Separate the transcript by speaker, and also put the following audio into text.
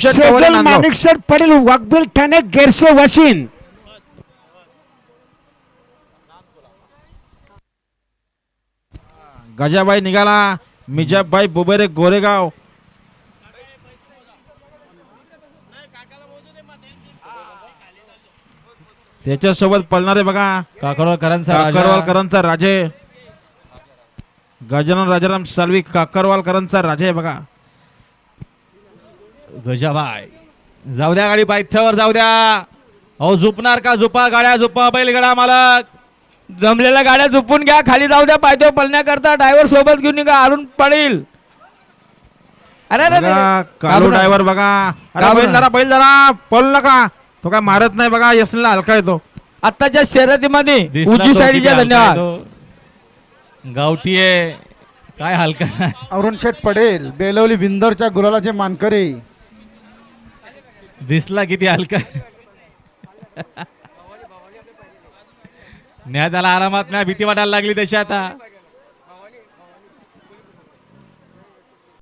Speaker 1: शेजल पडेल वाघबील ठाणे गेरसे वशीन
Speaker 2: गजाबाई निघाला मिजाबाई बुबेरे गोरेगाव त्याच्यासोबत पळणारे बघा
Speaker 3: काकडवालकरांचा राजा.
Speaker 2: काकरवालकरांचा राजे गजानन राजाराम सालवी काकरवालकरांचा राजे बघा
Speaker 3: गजाबाई. जाऊ द्या गाडी पायथ्यावर जाऊ द्या. अहो झुपणार का? झुपा गाड्या झुपा बैलगाडा मालक.
Speaker 4: जमलेल्या गाड्या झुपून घ्या खाली जाऊ द्या पायथ्यावर पळण्याकरता ड्रायव्हर सोबत घेऊन निघा अरुण पडेल. अरे अरे,
Speaker 2: बघा
Speaker 4: अरे
Speaker 2: कालू
Speaker 4: घाबरू
Speaker 2: ड्रायव्हर बघा. अरे
Speaker 4: घाबरू
Speaker 2: बैल जरा बैल जरा पळ नका. तो काय मारत नाही बघा यसला हलका येतो.
Speaker 4: आत्ताच्या शर्यतीमध्ये
Speaker 3: दिसला
Speaker 4: उजवी
Speaker 3: तो
Speaker 4: साईडच्या
Speaker 3: आहे
Speaker 4: धन्यवाद.
Speaker 3: तो. गावठी आहे. काय हलका? नाही.
Speaker 5: अरुण शेठ पडेल बेलवली बिंदरच्या गुलालाचे मानकरी.
Speaker 3: दिसला किती हलका आहे. न्या त्याला आरामात नाही भीती वाटायला लागली त्याची आता